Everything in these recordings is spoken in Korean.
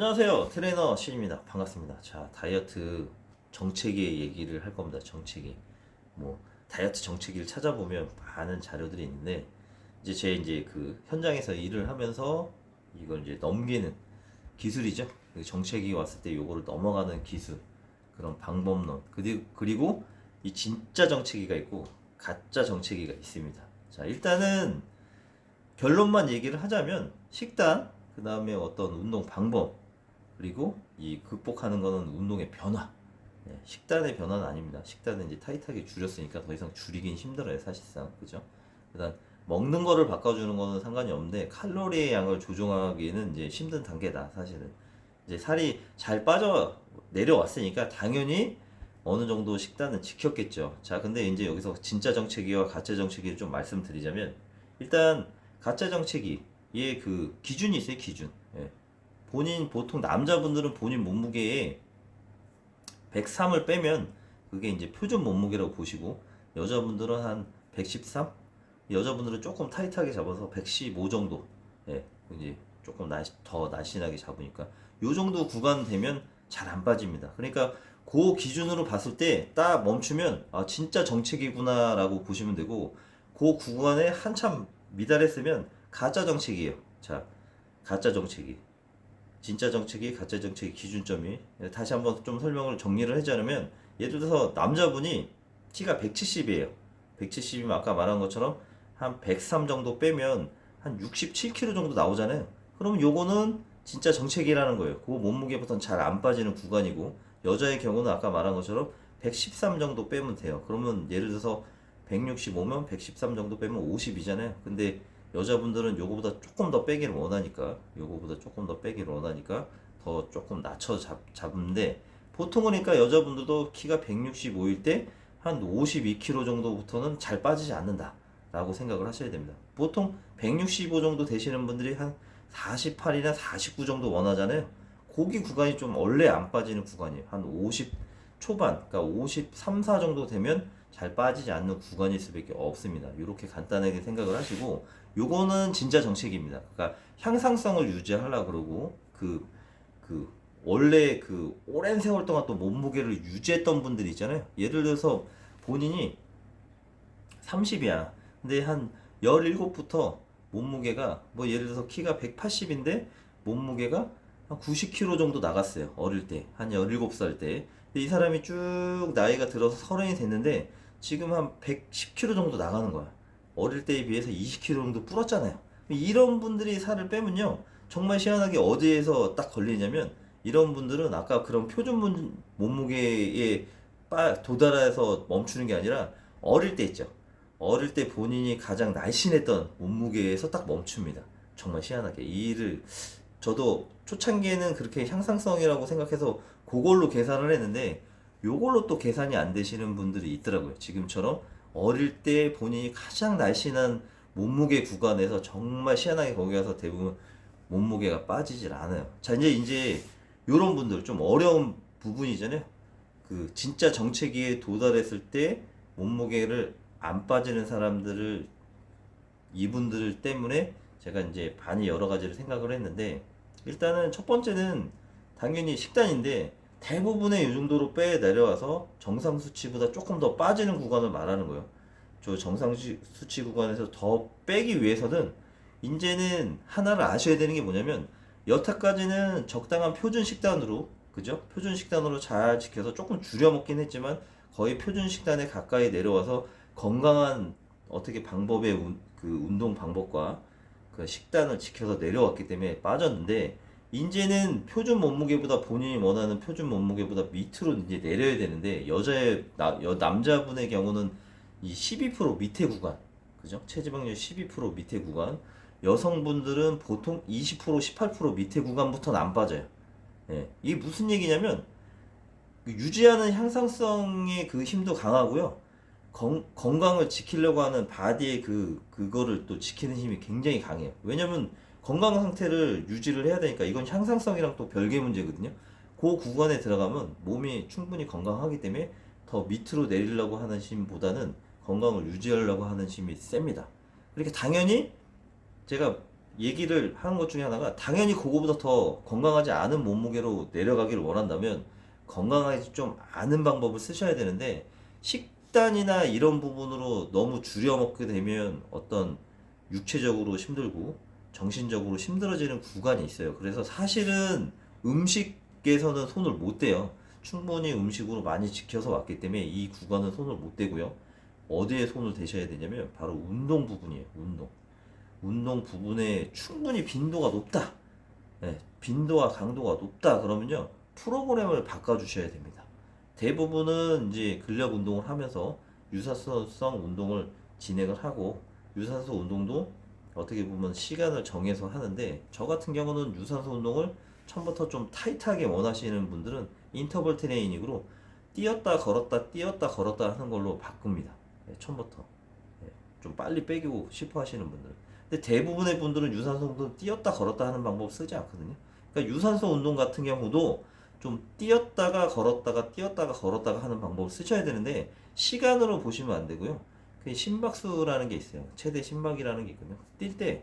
안녕하세요. 트레이너 신입니다. 반갑습니다. 자, 다이어트 정체기의 얘기를 할 겁니다. 정체기. 뭐, 다이어트 정체기를 찾아보면 많은 자료들이 있는데, 이제 제 이제 그 현장에서 일을 하면서 이걸 이제 넘기는 기술이죠. 그 정체기 왔을 때 요거를 넘어가는 기술. 그런 방법론. 그리- 그리고 이 진짜 정체기가 있고, 가짜 정체기가 있습니다. 자, 일단은 결론만 얘기를 하자면 식단, 그 다음에 어떤 운동 방법, 그리고 이 극복하는 거는 운동의 변화. 네, 식단의 변화는 아닙니다. 식단은 이제 타이트하게 줄였으니까 더 이상 줄이긴 힘들어요, 사실상. 그죠? 그다음 먹는 거를 바꿔주는 거는 상관이 없는데 칼로리의 양을 조정하기에는 이제 힘든 단계다, 사실은. 이제 살이 잘 빠져 내려왔으니까 당연히 어느 정도 식단은 지켰겠죠. 자, 근데 이제 여기서 진짜 정체기와 가짜 정체기를 좀 말씀드리자면 일단 가짜 정체기의 그 기준이 있어요, 기준. 예. 본인 보통 남자분들은 본인 몸무게에 103을 빼면 그게 이제 표준 몸무게라고 보시고 여자분들은 한 113? 여자분들은 조금 타이트하게 잡아서 115 정도. 예. 이제 조금 날, 더 날씬하게 잡으니까 요 정도 구간 되면 잘 안 빠집니다. 그러니까 그 기준으로 봤을 때 딱 멈추면 아 진짜 정책이구나 라고 보시면 되고 그 구간에 한참 미달했으면 가짜 정책이에요. 자, 가짜 정책이. 진짜 정책이 가짜 정책의 기준점이 다시 한번 좀 설명을 정리를 하자면 예를 들어서 남자분이 키가 170이에요. 170이면 아까 말한 것처럼 한 103 정도 빼면 한 67kg 정도 나오잖아요. 그러면 요거는 진짜 정책이라는 거예요. 그 몸무게부터는 잘 안 빠지는 구간이고 여자의 경우는 아까 말한 것처럼 113 정도 빼면 돼요. 그러면 예를 들어서 165면 113 정도 빼면 50이잖아요. 근데 여자분들은 요거보다 조금 더 빼기를 원하니까 요거보다 조금 더 빼기를 원하니까 더 조금 낮춰 잡, 잡는데 보통 그러니까 여자분들도 키가 165일 때 한 52kg 정도부터는 잘 빠지지 않는다 라고 생각을 하셔야 됩니다. 보통 165 정도 되시는 분들이 한 48이나 49 정도 원하잖아요. 고기 구간이 좀 원래 안 빠지는 구간이에요. 한 50 초반 그러니까 53, 4 정도 되면 잘 빠지지 않는 구간일 수밖에 없습니다 이렇게 간단하게 생각을 하시고 요거는 진짜 정책입니다. 그러니까 향상성을 유지하려 그러고 그 그 원래 그 오랜 세월 동안 또 몸무게를 유지했던 분들이 있잖아요. 예를 들어서 본인이 30이야. 근데 한 17부터 몸무게가 뭐 예를 들어서 키가 180인데 몸무게가 한 90kg 정도 나갔어요. 어릴 때. 한 17살 때. 이 사람이 쭉 나이가 들어서 서른이 됐는데 지금 한 110kg 정도 나가는 거야. 어릴 때에 비해서 20kg 정도 불었잖아요. 이런 분들이 살을 빼면요. 정말 희한하게 어디에서 딱 걸리냐면 이런 분들은 아까 그런 표준 문- 몸무게에 빠- 도달해서 멈추는 게 아니라 어릴 때 있죠. 어릴 때 본인이 가장 날씬했던 몸무게에서 딱 멈춥니다. 정말 희한하게 이 일을 저도 초창기에는 그렇게 향상성이라고 생각해서 그걸로 계산을 했는데 요걸로 또 계산이 안 되시는 분들이 있더라고요. 지금처럼 어릴 때 본인이 가장 날씬한 몸무게 구간에서 정말 희한하게 거기 가서 대부분 몸무게가 빠지질 않아요. 자, 이제 이제 요런 분들 좀 어려운 부분이잖아요. 그 진짜 정체기에 도달했을 때 몸무게를 안 빠지는 사람들을 이분들 때문에 제가 이제 반이 여러 가지를 생각을 했는데 일단은 첫 번째는 당연히 식단인데 대부분의 이 정도로 빼 내려와서 정상 수치보다 조금 더 빠지는 구간을 말하는 거예요. 저 정상 수- 수치 구간에서 더 빼기 위해서는 이제는 하나를 아셔야 되는 게 뭐냐면 여태까지는 적당한 표준 식단으로 그죠? 표준 식단으로 잘 지켜서 조금 줄여 먹긴 했지만 거의 표준 식단에 가까이 내려와서 건강한 어떻게 방법의 운- 그 운동 방법과 그 식단을 지켜서 내려왔기 때문에 빠졌는데 이제는 표준 몸무게보다 본인이 원하는 표준 몸무게보다 밑으로 이제 내려야 되는데 여자의 나, 여, 남자분의 경우는 이 12% 밑에 구간 그죠? 체지방률 12% 밑에 구간 여성분들은 보통 20% 18% 밑에 구간부터는 안 빠져요. 예. 이게 무슨 얘기냐면 그 유지하는 향상성의 그 힘도 강하고요. 건, 건강을 지키려고 하는 바디의 그 그거를 또 지키는 힘이 굉장히 강해요. 왜냐면 건강 상태를 유지를 해야 되니까 이건 향상성이랑 또 별개 문제거든요. 그 구간에 들어가면 몸이 충분히 건강하기 때문에 더 밑으로 내리려고 하는 힘보다는 건강을 유지하려고 하는 힘이 셉니다. 그렇게 당연히 제가 얘기를 하는 것 중에 하나가 당연히 그거보다 더 건강하지 않은 몸무게로 내려가기를 원한다면 건강하지 좀 않은 방법을 쓰셔야 되는데 식단이나 이런 부분으로 너무 줄여 먹게 되면 어떤 육체적으로 힘들고 정신적으로 힘들어지는 구간이 있어요. 그래서 사실은 음식에서는 손을 못 대요. 충분히 음식으로 많이 지켜서 왔기 때문에 이 구간은 손을 못 대고요. 어디에 손을 대셔야 되냐면 바로 운동 부분이에요. 운동. 운동 부분에 충분히 빈도가 높다. 네, 빈도와 강도가 높다. 그러면요. 프로그램을 바꿔주셔야 됩니다. 대부분은 이제 근력 운동을 하면서 유산소성 운동을 진행을 하고 유산소 운동도 어떻게 보면 시간을 정해서 하는데 저 같은 경우는 유산소 운동을 처음부터 좀 타이트하게 원하시는 분들은 인터벌 트레이닝으로 뛰었다 걸었다 뛰었다 걸었다 하는 걸로 바꿉니다. 네, 처음부터 네, 좀 빨리 빼기고 싶어 하시는 분들. 근데 대부분의 분들은 유산소 운동 뛰었다 걸었다 하는 방법 쓰지 않거든요. 그러니까 유산소 운동 같은 경우도 좀 뛰었다가 걸었다가 뛰었다가 걸었다가 하는 방법을 쓰셔야 되는데 시간으로 보시면 안 되고요. 그 심박수라는 게 있어요. 최대 심박이라는 게 있거든요. 뛸 때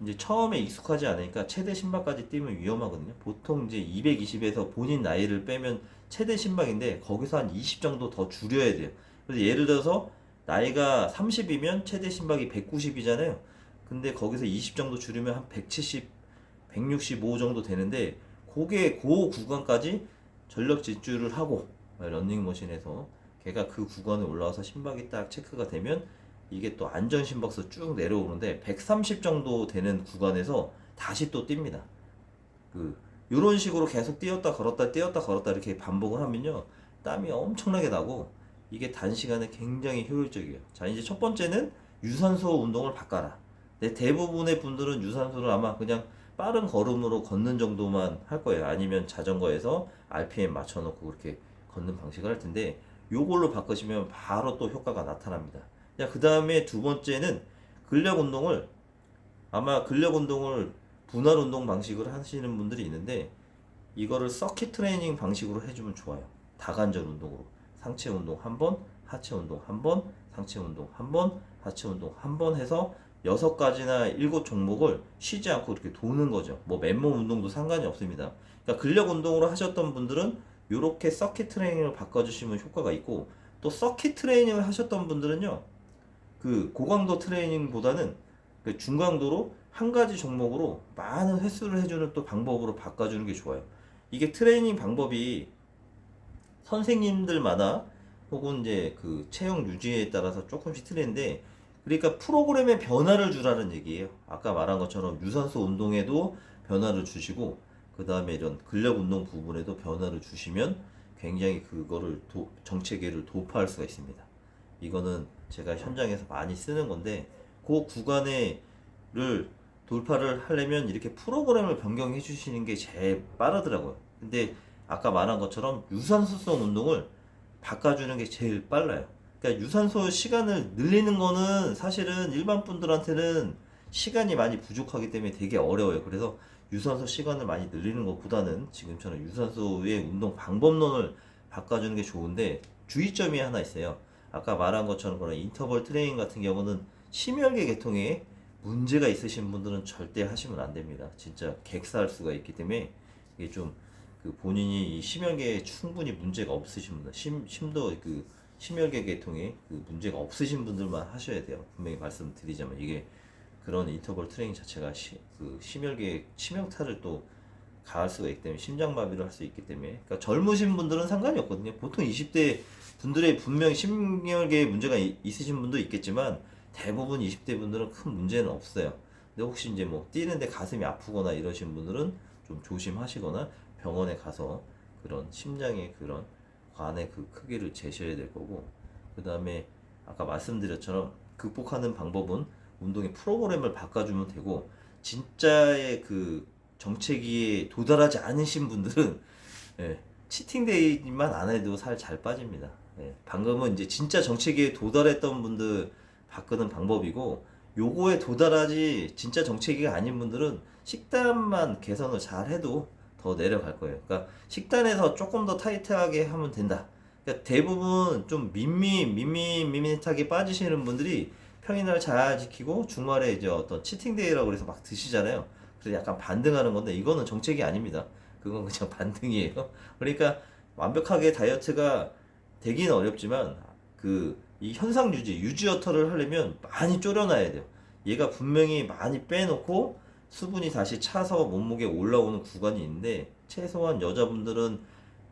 이제 처음에 익숙하지 않으니까 최대 심박까지 뛰면 위험하거든요. 보통 이제 220에서 본인 나이를 빼면 최대 심박인데 거기서 한 20 정도 더 줄여야 돼요. 그래서 예를 들어서 나이가 30이면 최대 심박이 190이잖아요. 근데 거기서 20 정도 줄이면 한 170, 165 정도 되는데 그게 그 구간까지 전력 질주를 하고 런닝머신에서 걔가 그 구간에 올라와서 심박이 딱 체크가 되면 이게 또 안전 심박수 쭉 내려오는데 130 정도 되는 구간에서 다시 또 뜁니다. 그 이런 식으로 계속 뛰었다 걸었다 뛰었다 걸었다 이렇게 반복을 하면요 땀이 엄청나게 나고 이게 단시간에 굉장히 효율적이에요. 자 이제 첫 번째는 유산소 운동을 바꿔라. 네, 대부분의 분들은 유산소를 아마 그냥 빠른 걸음으로 걷는 정도만 할 거예요. 아니면 자전거에서 RPM 맞춰놓고 그렇게 걷는 방식을 할 텐데 요걸로 바꾸시면 바로 또 효과가 나타납니다. 자, 그 다음에 두 번째는 근력 운동을 아마 근력 운동을 분할 운동 방식을 하시는 분들이 있는데 이거를 서킷 트레이닝 방식으로 해주면 좋아요. 다관절 운동으로 상체 운동 한 번, 하체 운동 한 번, 상체 운동 한 번, 하체 운동 한 번 해서 여섯 가지나 일곱 종목을 쉬지 않고 이렇게 도는 거죠. 뭐 맨몸 운동도 상관이 없습니다. 그러니까 근력 운동으로 하셨던 분들은 이렇게 서킷 트레이닝을 바꿔주시면 효과가 있고 또 서킷 트레이닝을 하셨던 분들은요 그 고강도 트레이닝보다는 그 중강도로 한 가지 종목으로 많은 횟수를 해주는 또 방법으로 바꿔주는 게 좋아요. 이게 트레이닝 방법이 선생님들마다 혹은 이제 그 체형 유지에 따라서 조금씩 틀리는데 그러니까 프로그램에 변화를 주라는 얘기예요. 아까 말한 것처럼 유산소 운동에도 변화를 주시고 그 다음에 이런 근력 운동 부분에도 변화를 주시면 굉장히 그거를 도, 정체계를 도파할 수가 있습니다. 이거는 제가 현장에서 많이 쓰는 건데 그 구간에를 돌파를 하려면 이렇게 프로그램을 변경해 주시는 게 제일 빠르더라고요. 근데 아까 말한 것처럼 유산소성 운동을 바꿔주는 게 제일 빨라요. 그러니까 유산소 시간을 늘리는 거는 사실은 일반 분들한테는 시간이 많이 부족하기 때문에 되게 어려워요. 그래서 유산소 시간을 많이 늘리는 것보다는 지금처럼 유산소의 운동 방법론을 바꿔주는 게 좋은데 주의점이 하나 있어요. 아까 말한 것처럼 그런 인터벌 트레이닝 같은 경우는 심혈계 계통에 문제가 있으신 분들은 절대 하시면 안 됩니다. 진짜 객사할 수가 있기 때문에 이게 좀 그 본인이 이 심혈계에 충분히 문제가 없으신 분들, 심, 심도 그 심혈계 계통에 그 문제가 없으신 분들만 하셔야 돼요. 분명히 말씀드리자면 이게 그런 인터벌 트레이닝 자체가 시, 그 심혈계 치명타를 또 가할 수가 있기 때문에 심장마비를 할 수 있기 때문에 그러니까 젊으신 분들은 상관이 없거든요. 보통 20대 분들의 분명히 심혈계에 문제가 이- 있으신 분도 있겠지만 대부분 20대 분들은 큰 문제는 없어요. 근데 혹시 이제 뭐 뛰는데 가슴이 아프거나 이러신 분들은 좀 조심하시거나 병원에 가서 그런 심장의 그런 관의 그 크기를 재셔야 될 거고 그 다음에 아까 말씀드렸처럼 극복하는 방법은 운동의 프로그램을 바꿔주면 되고 진짜의 그 정체기에 도달하지 않으신 분들은 예, 치팅데이만 안 해도 살 잘 빠집니다. 예, 방금은 이제 진짜 정체기에 도달했던 분들 바꾸는 방법이고 요거에 도달하지 진짜 정체기가 아닌 분들은 식단만 개선을 잘 해도 더 내려갈 거예요. 그러니까 식단에서 조금 더 타이트하게 하면 된다. 그러니까 대부분 좀 밋밋 밋밋 밋밋하게 빠지시는 분들이 평일날 잘 지키고 주말에 이제 어떤 치팅데이라고 그래서 막 드시잖아요. 그래서 약간 반등하는 건데 이거는 정책이 아닙니다. 그건 그냥 반등이에요. 그러니까 완벽하게 다이어트가 되기는 어렵지만 그 이 현상 유지, 유지 어터를 하려면 많이 졸여놔야 돼요. 얘가 분명히 많이 빼놓고 수분이 다시 차서 몸무게 올라오는 구간이 있는데 최소한 여자분들은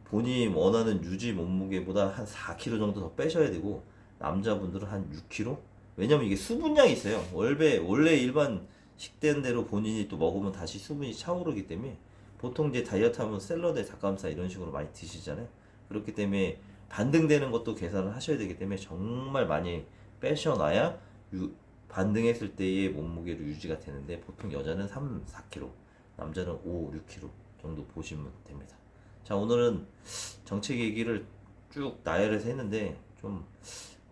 본인이 원하는 유지 몸무게보다 한 4kg 정도 더 빼셔야 되고 남자분들은 한 6kg? 왜냐면 이게 수분량이 있어요. 원래 원래 일반 식단대로 본인이 또 먹으면 다시 수분이 차오르기 때문에 보통 이제 다이어트 하면 샐러드, 닭가슴살 이런 식으로 많이 드시잖아요. 그렇기 때문에 반등되는 것도 계산을 하셔야 되기 때문에 정말 많이 빼셔놔야 유- 반등했을 때의 몸무게로 유지가 되는데 보통 여자는 3, 4kg, 남자는 5, 6kg 정도 보시면 됩니다. 자, 오늘은 정책 얘기를 쭉 나열해서 했는데 좀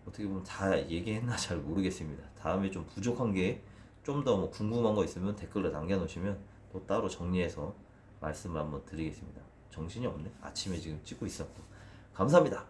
어떻게 보면 다 얘기했나 잘 모르겠습니다. 다음에 좀 부족한 게 좀 더 뭐 궁금한 거 있으면 댓글로 남겨놓으시면 또 따로 정리해서 말씀을 한번 드리겠습니다. 정신이 없네. 아침에 지금 찍고 있었고. 감사합니다.